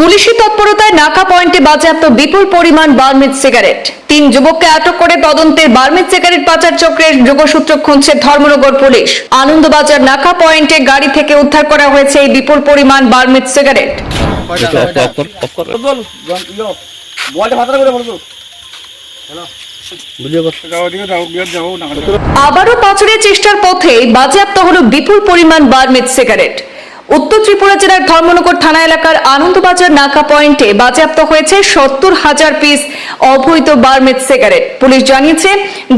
পুলিশি তৎপরতায় নাকা পয়েন্টে বাজেয়াপ্ত বিপুল পরিমাণ বার্মিজ সিগারেট। তিন যুবককে আটক করে তদন্তের বার্মিজ সিগারেট পাচার চক্রের যোগসূত্র খুঁজছে ধর্মনগর পুলিশ। আনন্দবাজার নাকা পয়েন্টে গাড়ি থেকে উদ্ধার করা হয়েছে এই বিপুল পরিমাণ বার্মিজ সিগারেট। আবারও পাচারের চেষ্টার পথে বাজেয়াপ্ত হলো বিপুল পরিমাণ বার্মিজ সিগারেট। উত্তর ত্রিপুরা জেলার ধর্মনগর থানা এলাকার আনন্দবাজার নাকা পয়েন্টে বাজেয়াপ্ত হয়েছে সত্তর হাজার পিস অবৈধ বার্মেট সিগারেট পুলিশ জানিয়েছে,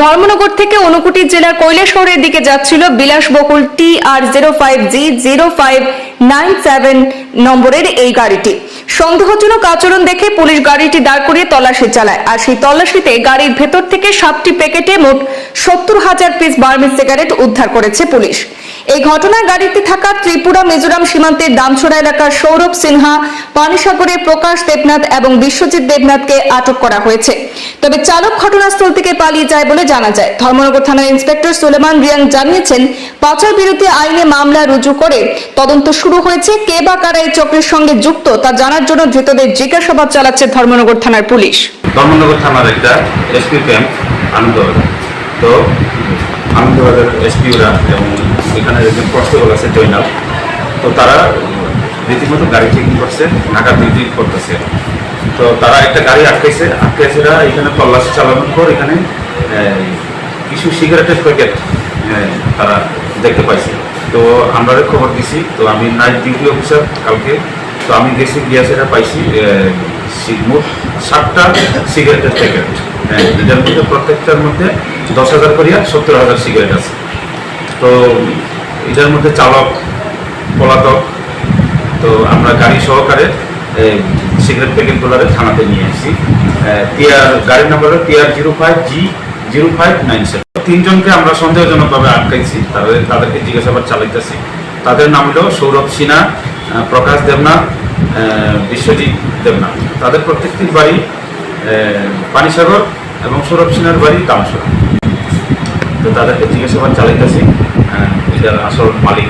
ধর্মনগর থেকে অনুকুটি জেলার কৈলাসহরের দিকে যাচ্ছিল বিলাসবহুল T R zero five G zero five nine seven নম্বরের এই গাড়িটি। সন্দেহজনক আচরণ দেখে পুলিশ গাড়িটি দাঁড় করিয়ে তল্লাশি চালায়। আর সেই তল্লাশিতে গাড়ির ভেতর থেকে সাতটি প্যাকেটে মোট সত্তর হাজার পিস সিগারেট উদ্ধার করেছে পুলিশ। এই ঘটনায় গাড়িতে থাকা ত্রিপুরা, মিজোরাম সীমান্তের দামছড়া এলাকার সৌরভ সিনহা, পানিসাগরের প্রকাশ দেবনাথ এবং বিশ্বজিৎ দেবনাথকে আটক করা হয়েছে। তবে চালক ঘটনাস্থল থেকে পালিয়ে যায় বলে জানা যায়। ধর্মনগর থানার ইন্সপেক্টর সুলেমান রিয়াং জানিয়েছেন, পাচার বিরোধী আইনে মামলা রুজু করে তদন্ত শুরু হয়েছে কে বা কারা এই চক্রের সঙ্গে যুক্ত তা জানার জন্য ধৃতদের জিজ্ঞাসাবাদ চালাচ্ছে ধর্মনগর থানার পুলিশ। ধর্মনগর থানার একটা এসপি ক্যাম্প, আনন্দবাজার। তো আনন্দবাজার এসপিওরা এবং এখানে একজন কনস্টেবল আছে জয়নাল, তো তারা রীতিমতো গাড়ি চেকিং করছে ঢাকা ডিউটি করতেছে। তো তারা একটা গাড়ি আটকাইছে আটকাইছেরা এখানে তল্লাশি চালানোর পর এখানে কিছু সিগারেটের প্যাকেট তারা দেখতে পাইছে। তো আমরা খবর দিছি, তো আমি নাইট ডিউটি অফিসার কালকে, তো আমি গেছি, গিয়া সেটা পাইছি মোট সাতটা সিগারেটের প্যাকেট। হ্যাঁ এটার মধ্যে প্রত্যেকটার মধ্যে দশ হাজার করিয়া সত্তর হাজার সিগারেট আছে। তো এটার মধ্যে চালক, পলাতক, তো আমরা গাড়ি সহকারে সিগারেট প্যাকেটগুলোরে থানাতে নিয়ে এসেছি টিআর গাড়ির নাম্বার হলো TR zero five G, zero five nine seven. তিনজনকে আমরা সন্দেহজনকভাবে আটকাইছি। তাদের তাদেরকে জিজ্ঞাসাবাদ চালাইতেছি। তাদের নাম হলো সৌরভ সিনহা প্রকাশ দেবনাথ বিশ্বজিৎ দেবনাথ। তাদের প্রত্যেকটির বাড়ি পানিসাগর এবং সৌরভ সিনহার বাড়ি দামসরা তো তাদেরকে জিজ্ঞাসাবাদ চালাইতেছি এটার আসল মালিক